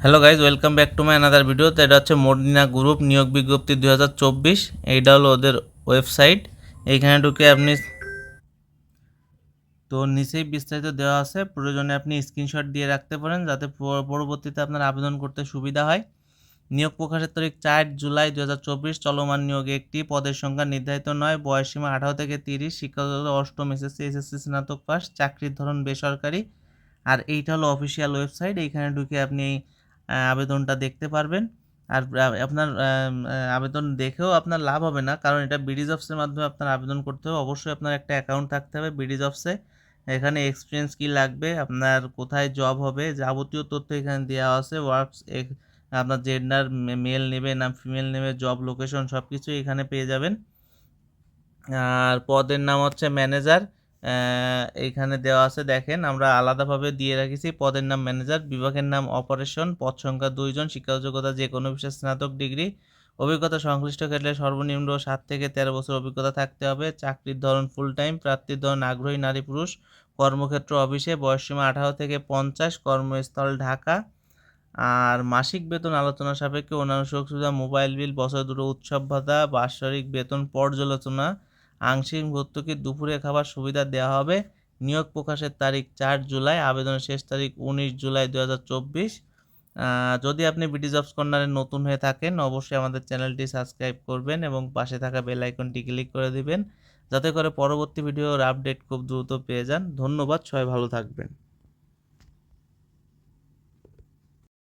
Hello guys welcome back to my another video তো এটা হচ্ছে মদিনা গ্রুপ নিয়োগ বিজ্ঞপ্তি দুই হাজার চব্বিশ। এইটা হলো ওদের ওয়েবসাইট এইখানে ঢুকে আপনি তো নিচেই বিস্তারিত দেওয়া আছে। প্রয়োজনে আপনি স্ক্রিনশট দিয়ে রাখতে পারেন যাতে পর- পরবর্তীতে আপনার আবেদন করতে সুবিধা হয়। নিয়োগ প্রকাশের তারিখ চার জুলাই দু হাজার চব্বিশ। চলমান নিয়োগে একটি পদের সংখ্যা নির্ধারিত নয়। বয়সসীমা আঠারো থেকে তিরিশ। শিক্ষাগত অষ্টম এসএসসি এসএসসি স্নাতক পাস চাকরির ধরন বেসরকারি। আর এইটা হলো অফিসিয়াল ওয়েবসাইট এইখানে ঢুকে আপনি আবেদনটা দেখতে পারবেন। আর আপনার আবেদন দেখেও আপনার লাভ হবে না। কারণ এটা বিডি জবসের মাধ্যমে আপনার আবেদন করতে হবে। অবশ্যই আপনার একটা অ্যাকাউন্ট থাকতে হবে বিডি জবসে। এখানে এক্সপিরিয়েন্স কি লাগবে, আপনার কোথায় জব হবে, যাবতীয় তথ্য এখানে দেওয়া আছে। ওয়ার্কস আপনার জেন্ডার মেল নেবে না ফিমেল নেবে, জব লোকেশন সব কিছু এখানে পেয়ে যাবেন। আর পদের নাম হচ্ছে ম্যানেজার। এইখানে দেওয়া আছে, দেখেন, আমরা আলাদাভাবে দিয়ে রাখেছি। পদের নাম ম্যানেজার, বিভাগের নাম অপারেশন, পদ সংখ্যা দুইজন শিক্ষাগত যোগ্যতা যে কোনো বিষয়ে স্নাতক ডিগ্রি, অভিজ্ঞতা সংশ্লিষ্ট ক্ষেত্রে সর্বনিম্ন সাত থেকে তেরো বছর অভিজ্ঞতা থাকতে হবে। চাকরির ধরন ফুল টাইম প্রার্থীর ধরন আগ্রহী নারী পুরুষ, কর্মক্ষেত্র অফিসে বয়সসীমা আঠারো থেকে পঞ্চাশ, কর্মস্থল ঢাকা। আর মাসিক বেতন আলোচনা সাপেক্ষে অন্যান্য সুযোগ সুবিধা মোবাইল বিল, বছর দুটো উৎসব ভাতা, বাৎসরিক বেতন পর্যালোচনা আংশিক ভর্তুকি দুপুরে খাবার সুবিধা দেওয়া হবে। নিয়োগ প্রকাশের তারিখ চার জুলাই, আবেদনের শেষ তারিখ উনিশ জুলাই দু হাজার চব্বিশ। যদি আপনি বিডি জবস কর্নারে নতুন হয়ে থাকেন, অবশ্যই আমাদের চ্যানেলটি সাবস্ক্রাইব করবেন এবং পাশে থাকা বেল আইকনটি ক্লিক করে দিবেন। যাতে করে পরবর্তী ভিডিওর আপডেট খুব দ্রুত পেয়ে যান। ধন্যবাদ, সবাই ভালো থাকবেন।